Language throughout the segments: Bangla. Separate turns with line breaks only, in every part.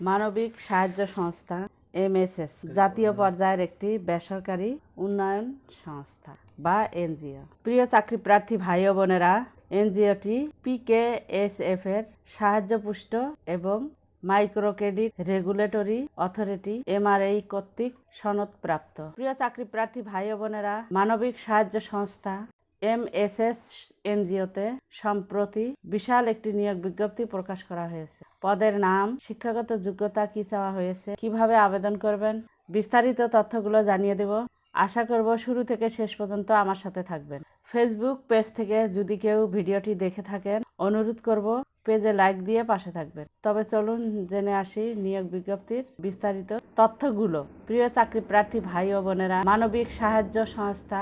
মানবিক সাহায্য সংস্থা, এমএসএস, জাতীয় পর্যায়ের একটি বেসরকারি উন্নয়ন সংস্থা বা এনজিও। প্রিয় চাকরি প্রার্থী ভাই ও বোনেরা, এনজিওটি পিকেএসএফ এর সাহায্যপুষ্ট এবং micro credit regulatory authority MRA কর্তৃক সনদপ্রাপ্ত। প্রিয় চাকরি প্রার্থী ভাই বোনেরা, মানবিক সাহায্য সংস্থা এমএসএস এনজিওতে সম্প্রতি বিশাল একটি নিয়োগ বিজ্ঞপ্তি প্রকাশ করা হয়েছে। পদের নাম, শিক্ষাগত যোগ্যতা কি চাওয়া হয়েছে, কীভাবে আবেদন করবেন, বিস্তারিত তথ্যগুলো জানিয়ে দেব। আশা করব শুরু থেকে শেষ পর্যন্ত আমার সাথে থাকবেন। ফেসবুক পেজ থেকে যদি কেউ ভিডিওটি দেখে থাকেন, অনুরোধ করব পেজে লাইক দিয়ে পাশে থাকবেন। তবে চলুন জেনে আসি নিয়োগ বিজ্ঞপ্তির বিস্তারিত তথ্যগুলো। প্রিয় চাকরি প্রার্থী ভাই ও বোনেরা, মানবিক সাহায্য সংস্থা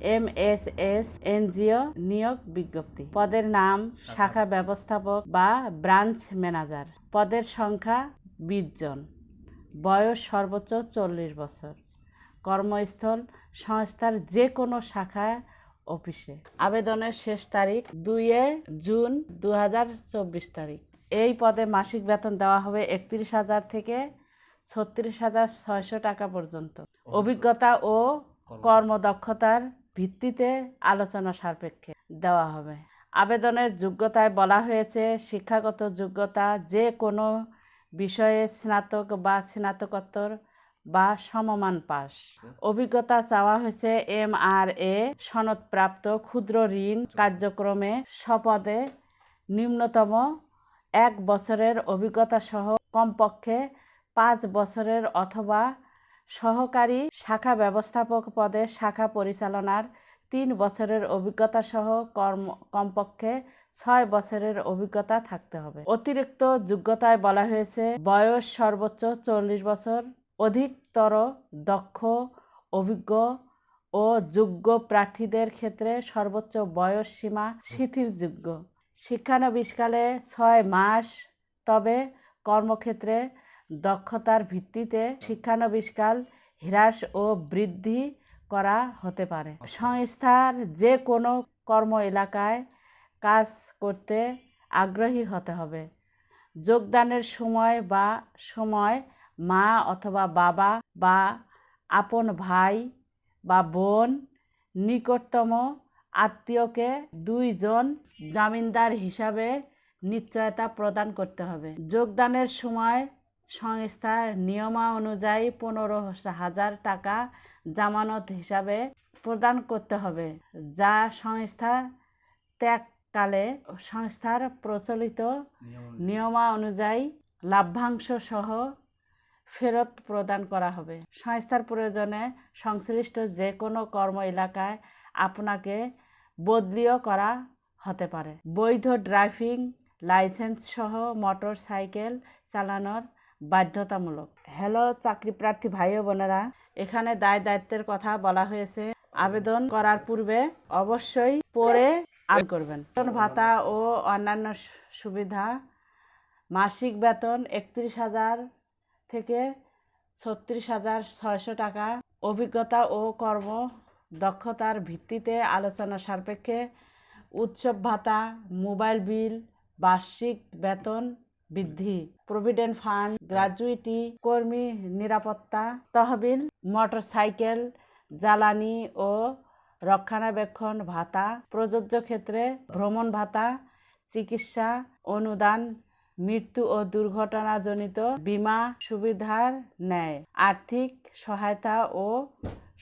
এম এস এস এনজিও নিয়োগ বিজ্ঞপ্তি। পদের নাম শাখা ব্যবস্থাপক বা ব্রাঞ্চ ম্যানেজার। পদের সংখ্যা বিশ জন। বয়স সর্বোচ্চ চল্লিশ বছর। কর্মস্থল সংস্থার যে কোনো শাখায় অফিসে। আবেদনের শেষ তারিখ দুইয়ে জুন দু চব্বিশ তারিখ। এই পদে মাসিক বেতন দেওয়া হবে একত্রিশ হাজার থেকে ছত্রিশ হাজার ছয়শো টাকা পর্যন্ত। অভিজ্ঞতা ও কর্মদক্ষতার ভিত্তিতে আলোচনা সাপেক্ষে দেওয়া হবে। আবেদনের যোগ্যতায় বলা হয়েছে, শিক্ষাগত যোগ্যতা যে কোনো বিষয়ে স্নাতক বা স্নাতকোত্তর বা সমমান পাস। অভিজ্ঞতা চাওয়া হয়েছে এম আর এ সনদপ্রাপ্ত ক্ষুদ্র ঋণ কার্যক্রমে স্বপদে নিম্নতম এক বছরের অভিজ্ঞতা সহ কমপক্ষে পাঁচ বছরের অথবা সহকারী শাখা ব্যবস্থাপক পদে শাখা পরিচালনার তিন বছরের অভিজ্ঞতা সহ কর্ম, কমপক্ষে ছয় বছরের অভিজ্ঞতা থাকতে হবে। অতিরিক্ত যোগ্যতায় বলা হয়েছে, বয়স সর্বোচ্চ চল্লিশ বছর, অধিকতর দক্ষ, অভিজ্ঞ ও যোগ্য প্রার্থীদের ক্ষেত্রে সর্বোচ্চ বয়স সীমা শিথিলযোগ্য। শিক্ষানবিশকালে ছয় মাস, তবে কর্মক্ষেত্রে দক্ষতার ভিত্তিতে শিক্ষানবিশকাল হ্রাস ও বৃদ্ধি করা হতে পারে। সংস্থার যে কোনো কর্ম এলাকায় কাজ করতে আগ্রহী হতে হবে। যোগদানের সময় বা সময় মা অথবা বাবা বা আপন ভাই বা বোন, নিকটতম আত্মীয়কে দুইজন জামিনদার হিসাবে নিশ্চয়তা প্রদান করতে হবে। যোগদানের সময় সংস্থার নিয়মা অনুযায়ী পনেরো হাজার টাকা জামানত হিসাবে প্রদান করতে হবে যা সংস্থা ত্যাগকালে সংস্থার প্রচলিত নিয়মা অনুযায়ী লাভ্যাংশ সহ ফেরত প্রদান করা হবে। সংস্থার প্রয়োজনে সংশ্লিষ্ট যে কোনো কর্ম এলাকায় আপনাকে বদলিও করা হতে পারে। বৈধ ড্রাইভিং লাইসেন্স সহ মোটর সাইকেল চালানোর বাধ্যতামূলক। হ্যালো, চাকরি প্রার্থী ভাই ও বোনেরা, এখানে দায় দায়িত্বের কথা বলা হয়েছে। আবেদন করার পূর্বে অবশ্যই পরে আবেদন করবেন। ভাতা ও অন্যান্য সুবিধা, মাসিক বেতন একত্রিশ হাজার থেকে ছত্রিশ হাজার ছয়শো টাকা। অভিজ্ঞতা ও কর্ম দক্ষতার ভিত্তিতে আলোচনা সাপেক্ষে উৎসব ভাতা, মোবাইল বিল, বার্ষিক বেতন বৃদ্ধি। প্রভিডেন্ট ফান্ড গ্র্যাজুইটি কর্মী নিরাপত্তা তহবিল মোটরসাইকেল জ্বালানি ও রক্ষণাবেক্ষণ ভাতা প্রযোজ্য ক্ষেত্রে ভ্রমণ ভাতা চিকিৎসা অনুদান মৃত্যু ও দুর্ঘটনাজনিত বীমা সুবিধার ন্যায় আর্থিক সহায়তা ও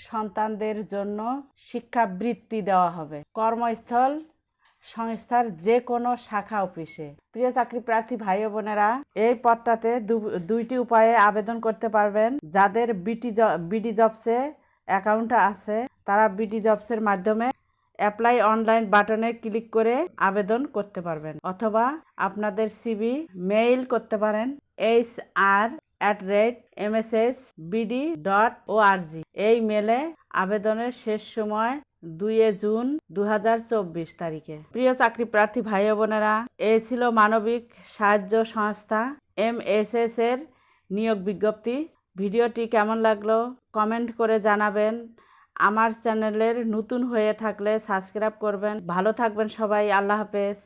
সন্তানদের জন্য শিক্ষাবৃত্তি দেওয়া হবে কর্মস্থল সংস্থার যে কোনো শাখা অফিসে। প্রিয় চাকরি প্রার্থী ভাই বোনেরা, এই পদটাতে দুইটি উপায়ে আবেদন করতে পারবেন। যাদের বিটি বিডি জবসে অ্যাকাউন্ট আছে, তারা বিডি জবসের মাধ্যমে অ্যাপ্লাই অনলাইন বাটনে ক্লিক করে আবেদন করতে পারবেন। অথবা আপনাদের সিবি মেইল করতে পারেন। H R at rate M S S BD dot O R G এই মেলে আবেদনের শেষ সময় দুইয়ে জুন দু হাজার চব্বিশ তারিখে। প্রিয় চাকরি প্রার্থী ভাই বোনেরা, এ ছিল মানবিক সাহায্য সংস্থা এম এস এস এর নিয়োগ বিজ্ঞপ্তি। ভিডিওটি কেমন লাগল কমেন্ট করে জানাবেন। আমার চ্যানেলের নতুন হয়ে থাকলে সাবস্ক্রাইব করবেন। ভালো থাকবেন সবাই। আল্লাহ হাফেজ।